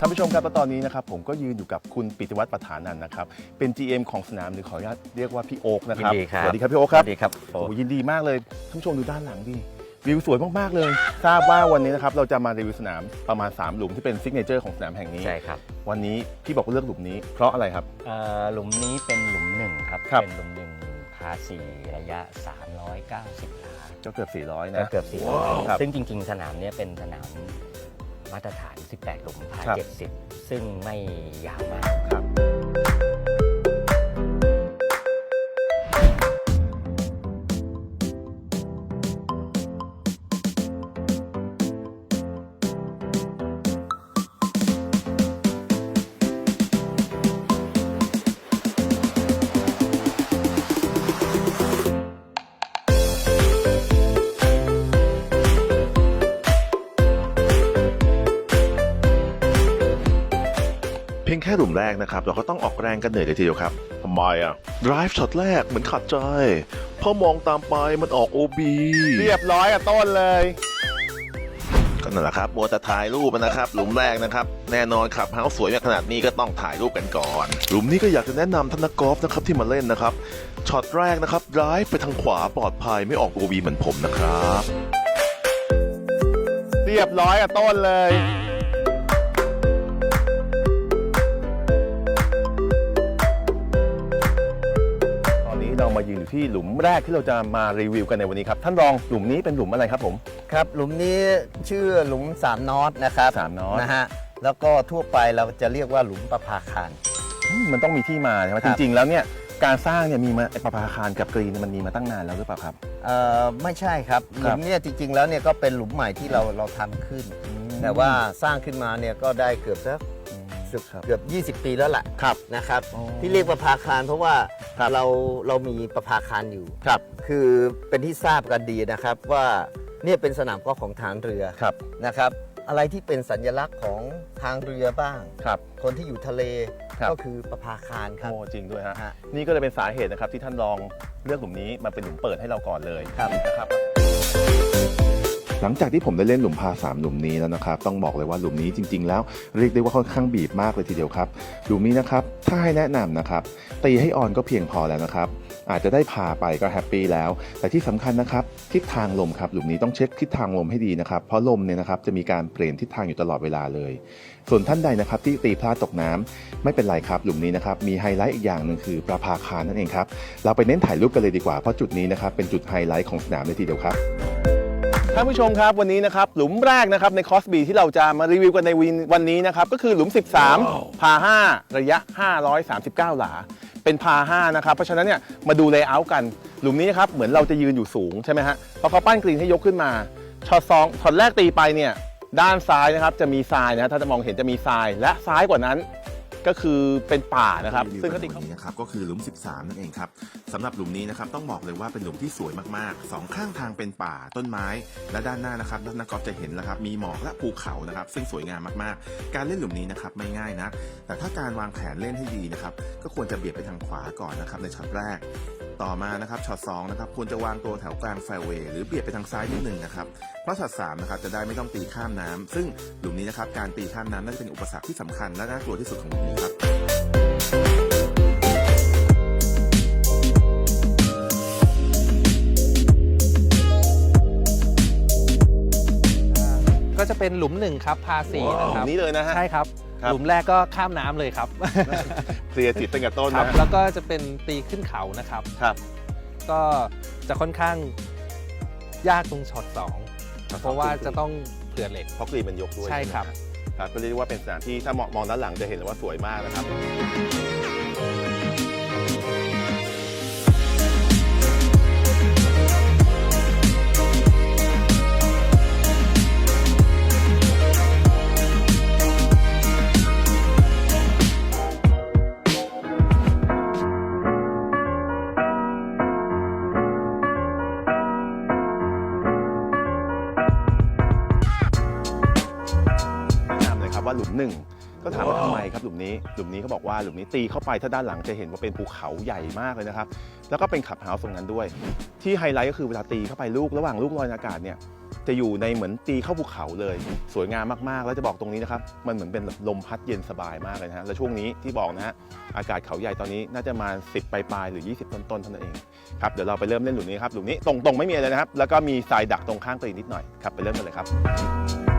ท่านผู้ชมครับและตอนนี้นะครับผมก็ยืนอยู่กับคุณปิติวัฒน์ประธานันท์นะครับเป็น GM ของสนามหรือขออนุญาตเรียกว่าพี่โอ๊กนะครับยินดีครับสวัสดีครับพี่โอ๊กครับสวัสดีครับโอ้โหยินดีมากเลยท่านผู้ชมดูด้านหลังดิวิวสวยมากๆเลย ทราบว่าวันนี้นะครับเราจะมารีวิวสนามประมาณ 3 หลุมที่เป็นซิกเนเจอร์ของสนามแห่งนี้ ใช่ครับ วันนี้พี่บอกว่าเลือกหลุมนี้เพราะอะไรครับ เอ่อหลุมนี้เป็นหลุมหนึ่งครับ ครับ เป็นหลุมหนึ่งพาสี่ระยะ 390หลาก็เกือบ 400 ก็นะ เกือบครับ400ซึ่งจริง ๆ สนามเนี้ยเป็นสนาม มาตรฐาน 18 หลุมพาครับ 70 ซึ่งไม่ยาวมาก ครับ พียงแค่หลุมแรกนะครับ เราก็ต้องออกแรงกันเหนื่อยเลยทีเดียวครับทำไมอะ drive ช็อตแรกเหมือนขัดใจพอมองตามไปมันออก OB เรียบร้อยอะต้นเลย ก็นั่นแหละครับมัวแต่ถ่ายรูปนะครับ หลุมแรกนะครับ แน่นอนครับเฮาสวยขนาดนี้ก็ต้องถ่ายรูปกันก่อน หลุมนี้ก็อยากจะแนะนำท่านนักกอล์ฟนะครับที่มาเล่นนะครับช็อตแรกนะครับ drive ไปทางขวาปลอดภัยไม่ออก OB เหมือนผมนะครับ เรียบร้อยอะต้นเลย ที่หลุมแรกที่เราจะมารีวิวกันในวันนี้ครับ ท่านรองหลุมนี้เป็นหลุมอะไรครับผมครับหลุมนี้ชื่อหลุมสามนอตนะครับสามนอตนะฮะแล้วก็ทั่วไปเราจะเรียกว่าหลุมประภาคารอืมมันต้องมีที่มาใช่ไหมครัจบริง ๆ แล้วเนี่ยการสร้างเนี่ยมีมาประภาคารกับกรีนมันมีมาตั้งนานแล้วหรือเปล่าครับเอ่อไม่ใช่ครับหครัลุบมเนี่ยจริง ๆ แล้วเนี่ยก็เป็นหลุมใหม่ที่เราเราทำขึ้น แต่ว่าสร้างขึ้นมาเนี่ยก็ได้เกือบสัก สึกครับเกือบ20 ปีแล้วล่ะครับนะครับอ๋อที่เรียกประภาคารเพราะว่าครับเราเรามีประภาคารอยู่ครับ คือเป็นที่ทราบกันดีนะครับว่าเนี่ยเป็นสนามกอล์ฟของทางเรือครับนะครับ อะไรที่เป็นสัญลักษณ์ของทางเรือบ้างครับคนที่อยู่ทะเลครับก็คือประภาคารครับโอ้จริงด้วยฮะฮะนี่ก็เลยเป็นสาเหตุนะครับที่ท่านรองเลือกหลุมนี้มาเป็นหลุมเปิดให้เราก่อนเลยครับนะครับ หลังจากที่ผมได้เล่นหลุมพาสามหลุมนี้แล้วนะครับ ต้องบอกเลยว่าหลุมนี้จริง ๆ แล้วเรียกได้ว่าค่อนข้างบีบมากเลยทีเดียวครับหลุมนี้นะครับถ้าให้แนะนำนะครับตีให้ออนก็เพียงพอแล้วนะครับอาจจะได้พาไปก็แฮปปี้แล้ว แต่ที่สำคัญนะครับทิศทางลมครับหลุมนี้ต้องเช็คทิศทางลมให้ดีนะครับ เพราะลมเนี่ยนะครับจะมีการเปลี่ยนทิศทางอยู่ตลอดเวลาเลย ส่วนท่านใดนะครับที่ตีพลาดตกน้ำไม่เป็นไรครับหลุมนี้นะครับมีไฮไลท์อีกอย่างหนึ่งคือประภาคารนั่นเองครับเราไปเน้นถ่ายรูปกันเลยดีกว่าเพราะจุดนี้นะครับเป็นจุดไฮไลท์ของสนามเลยทีเดียวครับ ท่านผู้ชมครับวันนี้นะครับหลุมแรกนะครับในคอสบีที่เราจะมารีวิวกันในวินวันนี้นะครับก็คือหลุม 13 พา 5 ระยะ 539 หลา เป็นพา 5 นะครับ เพราะฉะนั้นเนี่ยมาดูเลเยอร์กัน หลุมนี้นะครับเหมือนเราจะยืนอยู่สูงใช่ไหมฮะพอเขาปั้นกรีนให้ยกขึ้นมาช็อตสองช็อตแรกตีไปเนี่ยด้านซ้ายนะครับจะมีทรายนะฮะถ้าจะมองเห็นจะมีทรายและซ้ายกว่านั้น ก็คือเป็นป่านะครับรีวิวซึ่งกัก็นติดวันนี้นะครับก็คือหลุม 13 นั่นเองครับสำหรับหลุมนี้นะครับต้องบอกเลยว่าเป็นหลุมที่สวยมากๆสองข้างทางเป็นป่าต้นไม้ และด้านหน้านะครับด้านนักกอล์ฟจะเห็นนะครับมีหมอกและภูเขานะครับ ซึ่งสวยงามมากๆ การเล่นหลุมนี้นะครับไม่ง่ายนะแต่ถ้าการวางแผนเล่นให้ดีนะครับก็ควรจะเบียดไปทางขวาก่อนนะครับในช็อตแรก ต่อมานะครับช็อตสองนะครับควรจะวางตัวแถวกลางแฟร์เวย์หรือเบียดไปทางซ้ายนิดหนึ่งนะครับเพราะช็อตสามนะครับจะได้ไม่ต้องตีข้ามน้ำซึ่งหลุมนี้นะครับการตีข้ามน้ำน่าจะเป็นอุปสรรคที่สำคัญและน่ากลัวที่สุดของหลุมนี้ครับ ก็จะเป็นหลุมหนึ่งครับพาสี่นะหคลุรับมนี้เลยนะฮะใช่ครับครับ หลุมแรกก็ข้ามน้ำเลยครับเคลียร์จิตตั้งแต่ต้นครับนะฮะแล้วก็จะเป็นตีขึ้นเขานะครับครับ ก็จะค่อนข้างยากตรงช็อตสองช็อตสองเพราะว่าคือจะต้องเผื่อเหล็กเพราะกรีนมันยกด้วยใช่ครับไหมฮะครับก็เรียกได้ว่าเป็นสนามที่ถ้ามองมองด้านหลังจะเห็นเลยว่าสวยมากนะครับ ว่าหลุมหนึ่งก็ถามว่าทำไมครับหลุมนี้หลุมนี้เขาบอกว่าหลุมนี้ตีเข้าไปถ้าด้านหลังจะเห็นว่าเป็นภูเขาใหญ่มากเลยนะครับ แล้วก็เป็นขับเฮาส์ตรงนั้นด้วย ที่ไฮไลท์ก็คือเวลาตีเข้าไปลูกระหว่างลูกลอยในอากาศเนี่ยจะอยู่ในเหมือนตีเข้าภูเขาเลย สวยงามมากๆ แล้วจะบอกตรงนี้นะครับ มันเหมือนเป็นลมพัดเย็นสบายมากเลยนะฮะ และช่วงนี้ที่บอกนะฮะ อากาศเขาใหญ่ตอนนี้น่าจะมา 10ปลายๆหรือ 20 ต้นๆเท่านั้นเอง ครับ เดี๋ยวเราไปเริ่มเล่นหลุมนี้ครับ หลุมนี้ตรงๆ ไม่มีอะไรนะครับ แล้วก็มีทรายดักตรงข้างตัวเองนิดหน่อย ครับ ไปเริ่มกันเลยครับ